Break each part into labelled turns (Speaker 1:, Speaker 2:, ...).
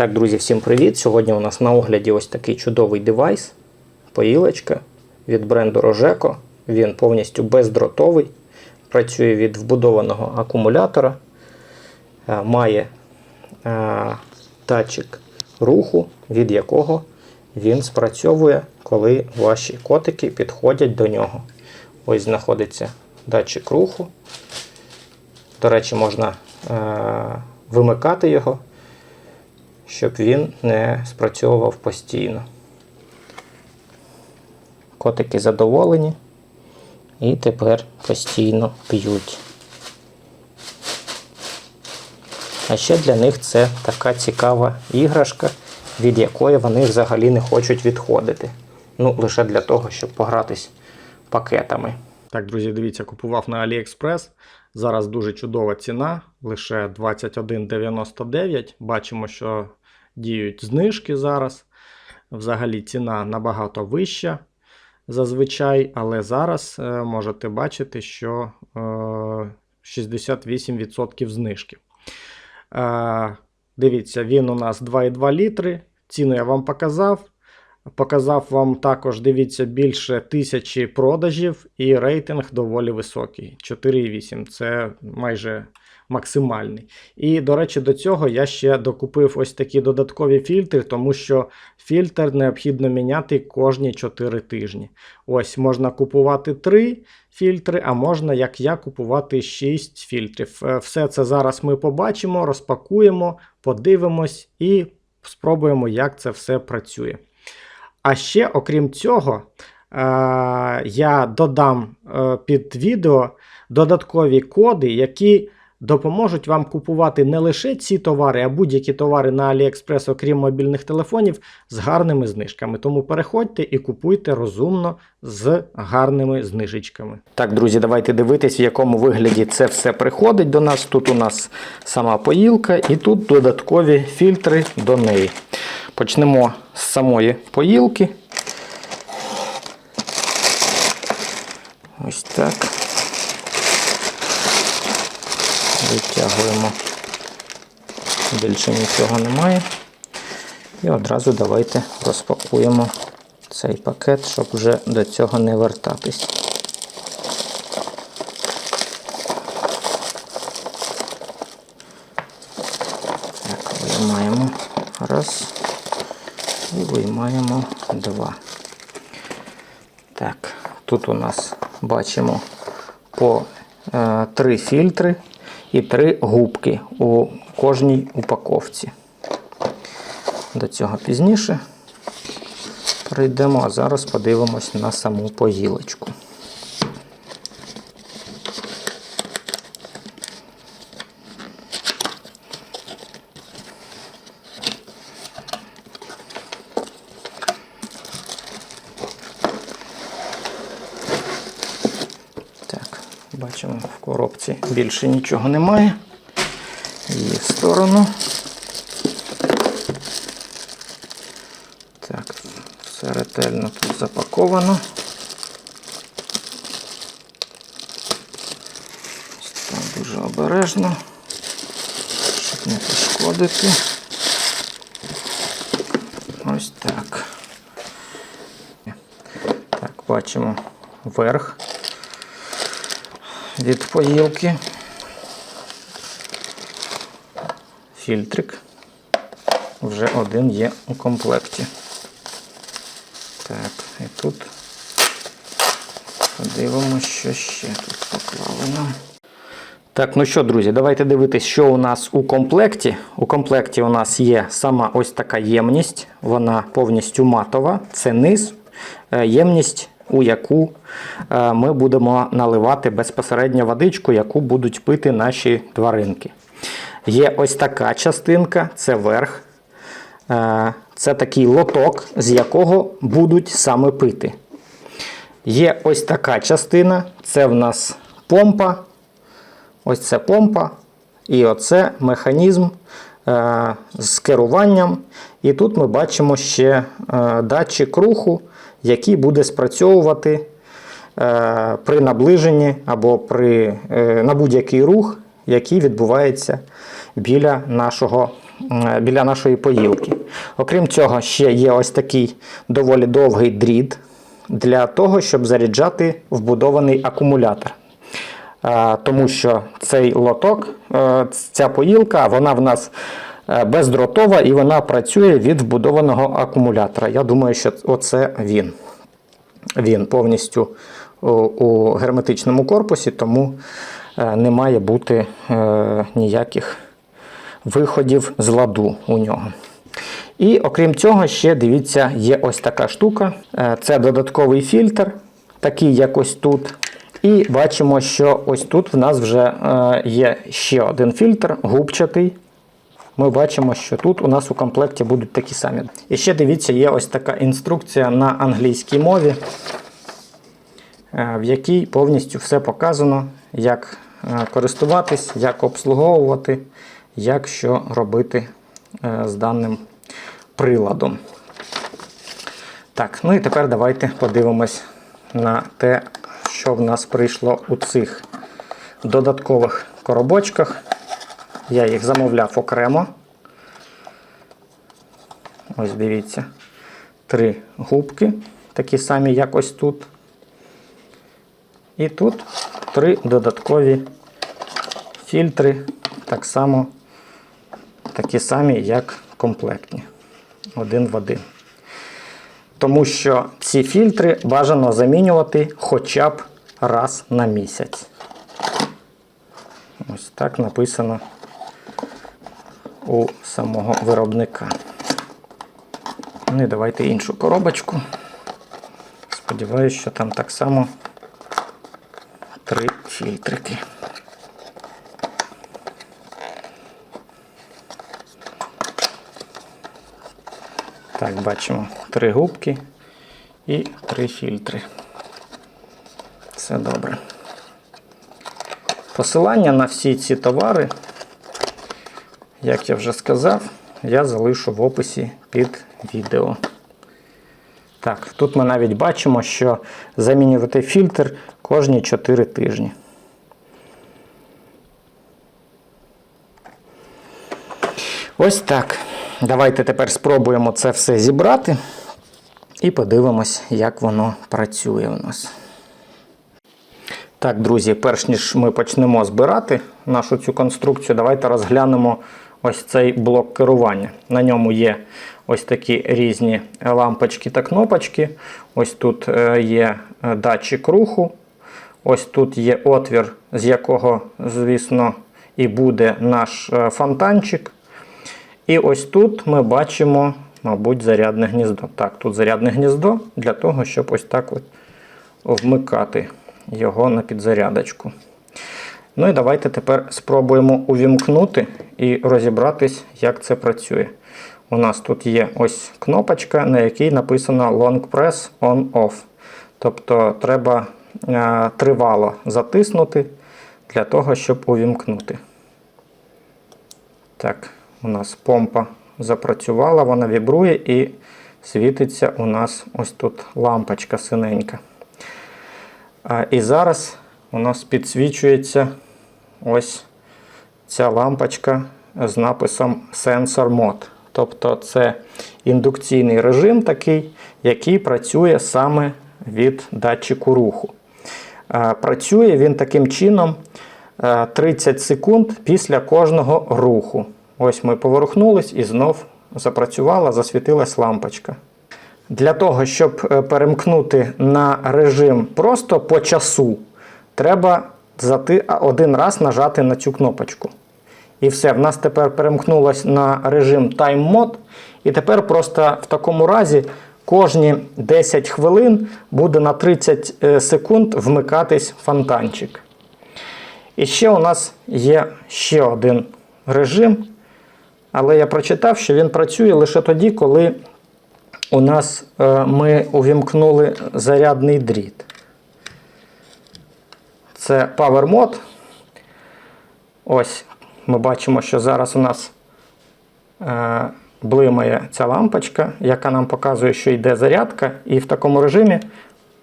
Speaker 1: Так, друзі, всім привіт! Сьогодні у нас на огляді ось такий чудовий девайс, поїлочка від бренду Rogeco. Він повністю бездротовий, працює від вбудованого акумулятора, е, має е, датчик руху, від якого він спрацьовує, коли ваші котики підходять до нього. Ось знаходиться датчик руху. До речі, можна е, вимикати його, щоб він не спрацьовував постійно. Котики задоволені і тепер постійно п'ють. А ще для них це така цікава іграшка, від якої вони взагалі не хочуть відходити. Ну, лише для того, щоб погратись пакетами.
Speaker 2: Так, друзі, дивіться, купував на AliExpress. Зараз дуже чудова ціна, лише 21,99. Бачимо, що діють знижки зараз. Взагалі ціна набагато вища зазвичай, але зараз е, можете бачити, що е, 68% знижки. Е, дивіться, він у нас 2,2 літри. Ціну я вам показав. Показав вам також, дивіться, більше тисячі продажів і рейтинг доволі високий. 4,8 це майже максимальний. І, до речі, до цього я ще докупив ось такі додаткові фільтри, тому що фільтр необхідно міняти кожні 4 тижні. Ось можна купувати 3 фільтри, а можна, як я, купувати 6 фільтрів. Е, Все це зараз ми побачимо, розпакуємо, подивимось і спробуємо, як це все працює. А ще, окрім цього, е, я додам е, під відео додаткові коди, які допоможуть вам купувати не лише ці товари, а будь-які товари на AliExpress, окрім мобільних телефонів, з гарними знижками. Тому переходьте і купуйте розумно з гарними знижечками.
Speaker 1: Так, друзі, давайте дивитись, в якому вигляді це все приходить до нас. Тут у нас сама поїлка і тут додаткові фільтри до неї. Почнемо з самої поїлки. Ось так. Витягуємо. Більше нічого немає. І одразу давайте розпакуємо цей пакет, щоб вже до цього не вертатись. Так, виймаємо раз і виймаємо два. Так, тут у нас бачимо по е, три фільтри і три губки у кожній упаковці. До цього пізніше прийдемо, а зараз подивимось на саму поїлочку. Так, бачимо, в коробці більше нічого немає. Її в сторону. Так, все ретельно тут запаковано. Там дуже обережно, щоб не пошкодити. Ось так. Так, бачимо верх від поїлки. Фільтрик. Вже один є у комплекті. Так, і тут подивимося, що ще тут поклали нам. Так, ну що, друзі, давайте дивитись, що у нас у комплекті. У комплекті у нас є сама ось така ємність, вона повністю матова. Це низ, е, ємність, у яку е, ми будемо наливати безпосередньо водичку, яку будуть пити наші тваринки. Є ось така частинка, це верх. Е, Це такий лоток, з якого будуть саме пити. Є ось така частина, це в нас помпа. Ось це помпа. І оце механізм е, з керуванням. І тут ми бачимо ще датчик руху, який буде спрацьовувати е, при наближенні або при, е, на будь-який рух, який відбувається біля нашого м, біля нашої поїлки. Окрім цього, ще є ось такий доволі довгий дріт для того, щоб заряджати вбудований акумулятор. Е, Тому що цей лоток, е, ця поїлка, вона в нас е, бездротова і вона працює від вбудованого акумулятора. Я думаю, що оце він. Він повністю у, герметичному корпусі, тому е, не має бути е, ніяких виходів з ладу у нього. І окрім цього, ще дивіться, є ось така штука. Е, Це додатковий фільтр, такий як ось тут. І бачимо, що ось тут в нас вже е, є ще один фільтр, губчатий. Ми бачимо, що тут у нас у комплекті будуть такі самі. І ще дивіться, є ось така інструкція на англійській мові, е, в якій повністю все показано, як е, користуватись, як обслуговувати, як що робити е, з даним приладом. Так, ну і тепер давайте подивимось на те, що в нас прийшло у цих додаткових коробочках. Я їх замовляв окремо. Ось дивіться. Три губки, такі самі, як ось тут. І тут три додаткові фільтри, так само такі самі, як комплектні. Один в один. Тому що ці фільтри бажано замінювати хоча б раз на місяць. Ось так написано у самого виробника. Ну і давайте іншу коробочку. Сподіваюсь, що там так само три фільтрики. Так, бачимо три губки і три фільтри. Все добре. Посилання на всі ці товари, як я вже сказав, я залишу в описі під відео. Так, тут ми навіть бачимо, що замінювати фільтр кожні 4 тижні. Ось так. Давайте тепер спробуємо це все зібрати і подивимось, як воно працює у нас. Так, друзі, перш ніж ми почнемо збирати нашу цю конструкцію, давайте розглянемо ось цей блок керування. На ньому є ось такі різні лампочки та кнопочки. Ось тут е, є е, датчик руху. Ось тут є отвір, з якого, звісно, і буде наш е, фонтанчик. І ось тут ми бачимо, мабуть, зарядне гніздо. Так, тут зарядне гніздо для того, щоб ось так от вмикати його на підзарядочку. Ну і давайте тепер спробуємо увімкнути і розібратись, як це працює. У нас тут є ось кнопочка, на якій написано Long Press On Off. Тобто треба е, тривало затиснути для того, щоб увімкнути. Так, у нас помпа запрацювала, вона вібрує і світиться у нас ось тут лампочка синенька. І зараз у нас підсвічується ось ця лампочка з написом Sensor Mode. Тобто це індукційний режим такий, який працює саме від датчику руху. Працює він таким чином 30 секунд після кожного руху. Ось ми поворухнулись і знов запрацювала, засвітилась лампочка. Для того, щоб е, перемкнути на режим просто по часу, треба один раз нажати на цю кнопочку. І все, в нас тепер перемкнулось на режим Time Mode. І тепер просто в такому разі кожні 10 хвилин буде на 30 е, секунд вмикатись фонтанчик. І ще у нас є ще один режим. Але я прочитав, що він працює лише тоді, коли у нас е, ми увімкнули зарядний дріт. Це Power Mode. Ось ми бачимо, що зараз у нас е, блимає ця лампочка, яка нам показує, що йде зарядка. І в такому режимі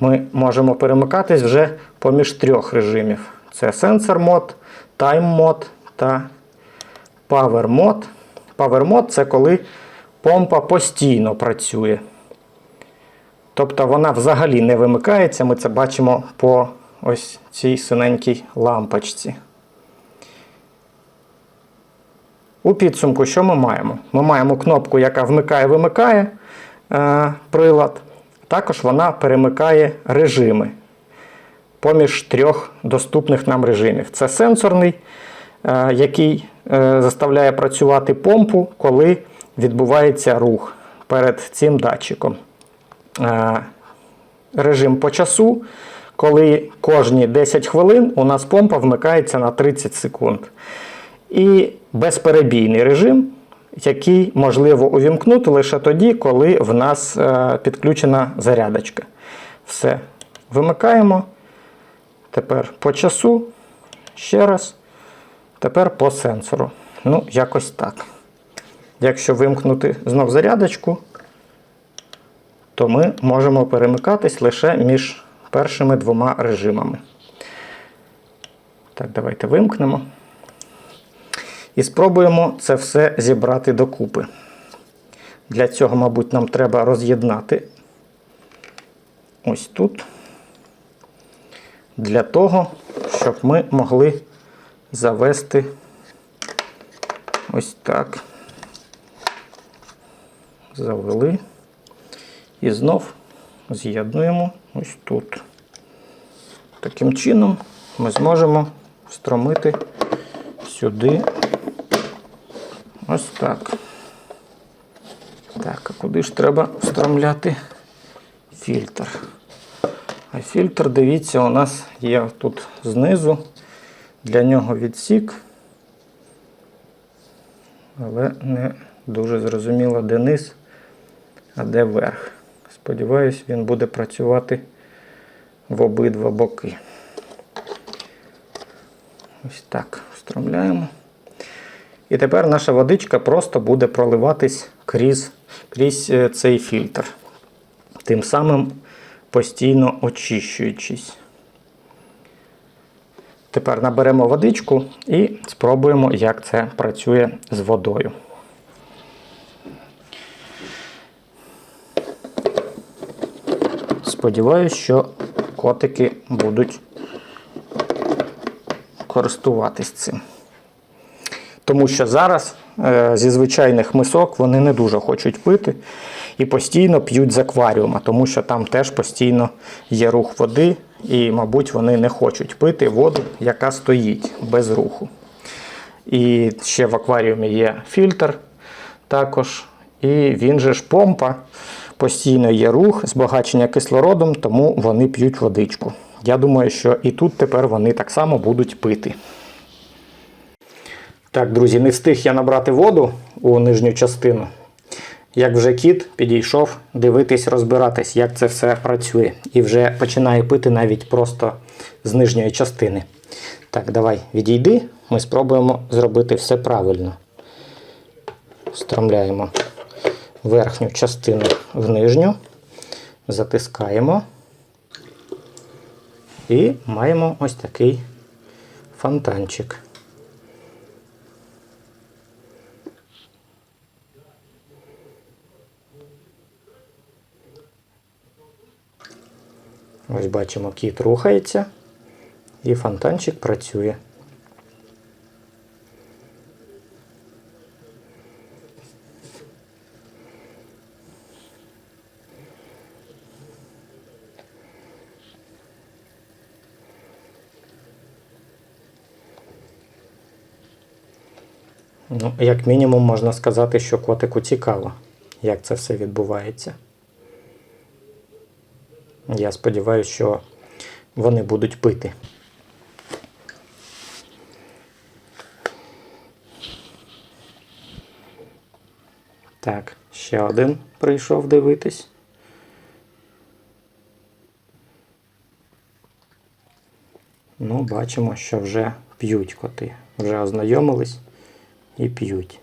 Speaker 1: ми можемо перемикатись вже поміж трьох режимів: це Sensor Mode, Time Mode та Power Mode. Power Mode це коли помпа постійно працює. Тобто вона взагалі не вимикається, ми це бачимо по ось цій синенькій лампочці. У підсумку, що ми маємо? Ми маємо кнопку, яка вмикає-вимикає е, прилад. Також вона перемикає режими поміж трьох доступних нам режимів. Це сенсорний, е, який е, заставляє працювати помпу, коли відбувається рух перед цим датчиком. Е, Режим по часу, коли кожні 10 хвилин у нас помпа вмикається на 30 секунд. І безперебійний режим, який можливо увімкнути лише тоді, коли в нас е, підключена зарядочка. Все. Вимикаємо. Тепер по часу. Ще раз. Тепер по сенсору. Ну, якось так. Якщо вимкнути знов зарядочку, то ми можемо перемикатись лише між першими двома режимами. Так, давайте вимкнемо. І спробуємо це все зібрати докупи. Для цього, мабуть, нам треба роз'єднати ось тут. Для того, щоб ми могли завести ось так. Завели. І знов з'єднуємо ось тут. Таким чином ми зможемо встромити сюди ось так. Так, а куди ж треба встромляти фільтр? А фільтр, дивіться, у нас є тут знизу. Для нього відсік, але не дуже зрозуміло, де низ, а де верх. Сподіваюсь, він буде працювати в обидва боки. Ось так встромляємо. І тепер наша водичка просто буде проливатись крізь, крізь е, цей фільтр. Тим самим постійно очищуючись. Тепер наберемо водичку і спробуємо, як це працює з водою. Сподіваюсь, що котики будуть користуватись цим. Тому що зараз е, зі звичайних мисок вони не дуже хочуть пити і постійно п'ють з акваріума, тому що там теж постійно є рух води, і, мабуть, вони не хочуть пити воду, яка стоїть без руху. І ще в акваріумі є фільтр також. І він же ж помпа, постійно є рух, збагачення кислородом, тому вони п'ють водичку. Я думаю, що і тут тепер вони так само будуть пити. Так, друзі, не встиг я набрати воду у нижню частину. Як вже кіт підійшов дивитись, розбиратись, як це все працює. І вже починає пити навіть просто з нижньої частини. Так, давай відійди, ми спробуємо зробити все правильно. Встромляємо верхню частину в нижню, затискаємо. І маємо ось такий фонтанчик. Ось бачимо, кіт рухається і фонтанчик працює. Ну, як мінімум можна сказати, що котику цікаво, як це все відбувається. Я сподіваюся, що вони будуть пити. Так, ще один прийшов дивитись. Ну, бачимо, що вже п'ють коти. Вже ознайомились і п'ють.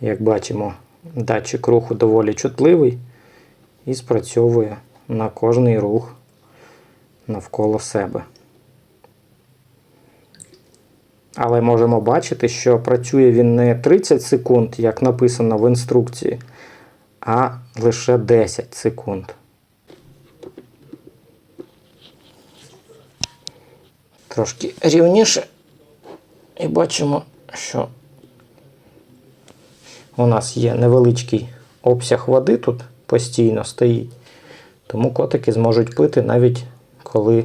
Speaker 1: Як бачимо, датчик руху доволі чутливий і спрацьовує на кожний рух навколо себе. Але можемо бачити, що працює він не 30 секунд, як написано в інструкції, а лише 10 секунд. Трошки рівніше. І бачимо, що у нас є невеличкий обсяг води тут постійно стоїть. Тому котики зможуть пити навіть коли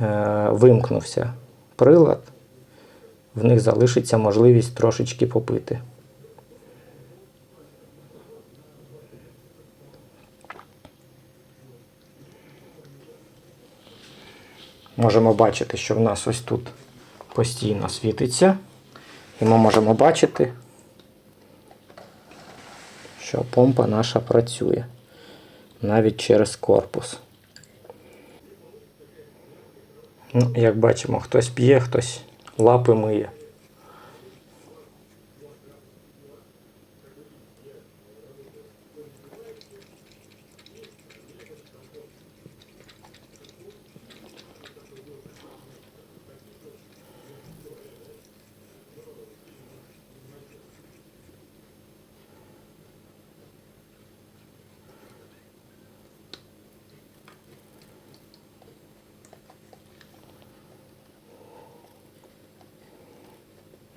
Speaker 1: е, вимкнувся прилад, в них залишиться можливість трошечки попити. Можемо бачити, що в нас ось тут постійно світиться. І ми можемо бачити, що помпа наша працює навіть через корпус. Ну, як бачимо, хтось п'є, хтось лапи миє.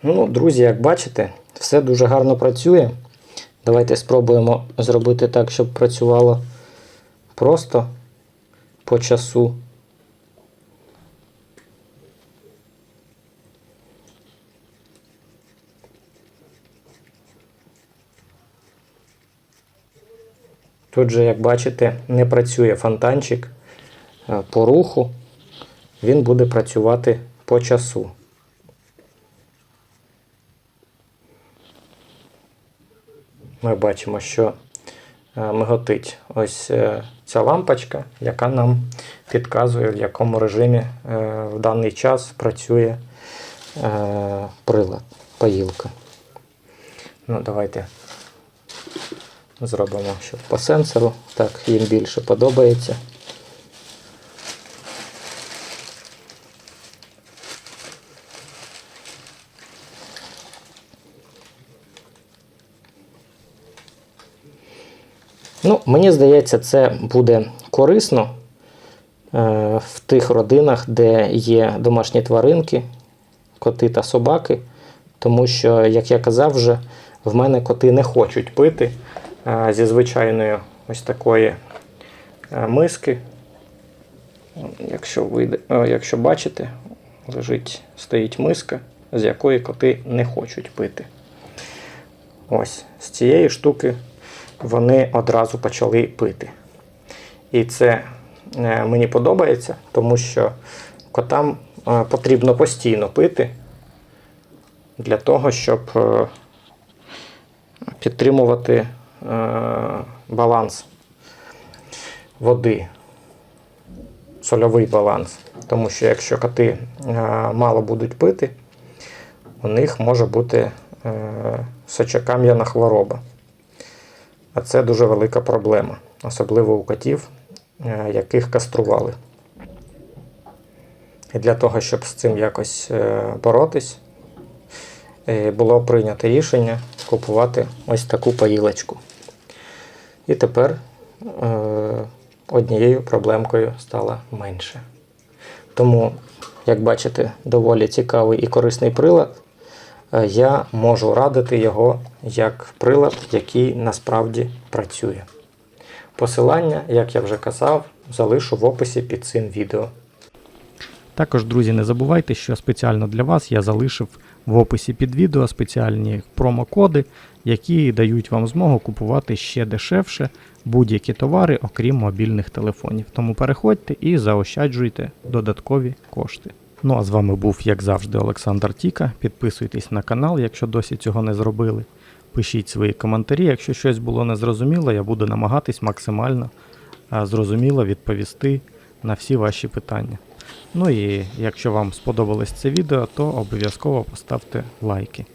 Speaker 1: Ну, друзі, як бачите, все дуже гарно працює. Давайте спробуємо зробити так, щоб працювало просто по часу. Тут же, як бачите, не працює фонтанчик е, по руху, він буде працювати по часу. Ми бачимо, що е, миготить ось е, ця лампочка, яка нам підказує, в якому режимі е, в даний час працює прилад, паїлка. Ну, Давайте зробимо щоб по сенсору. Так, їм більше подобається. Ну, Мені здається, це буде корисно е, в тих родинах, де є домашні тваринки, коти та собаки. Тому що, як я казав вже, в мене коти не хочуть пити е, зі звичайної ось такої е, миски. Якщо о, якщо бачите, лежить, стоїть миска, з якої коти не хочуть пити. Ось, з цієї штуки вони одразу почали пити. І це е, мені подобається, тому що котам е, потрібно постійно пити для того, щоб е, підтримувати баланс води, сольовий баланс. Тому що якщо коти мало будуть пити, у них може бути сочокам'яна хвороба. А це дуже велика проблема, особливо у котів, е, яких кастрували. І для того, щоб з цим якось е, боротись, е, було прийнято рішення купувати ось таку поїлочку. І тепер однією проблемкою стало менше. Тому, як бачите, доволі цікавий і корисний прилад. Е, я можу радити його як прилад, який насправді працює. Посилання, як я вже казав, залишу в описі під цим відео.
Speaker 2: Також, друзі, не забувайте, що спеціально для вас я залишив в описі під відео спеціальні промокоди, які дають вам змогу купувати ще дешевше будь-які товари, окрім мобільних телефонів. Тому переходьте і заощаджуйте додаткові кошти. Ну а з вами був, як завжди, Олександр Тіка. Підписуйтесь на канал, якщо досі цього не зробили. Пишіть свої коментарі. Якщо щось було незрозуміло, я буду намагатись максимально зрозуміло відповісти на всі ваші питання. Ну і якщо вам сподобалось це відео, то обов'язково поставте лайки.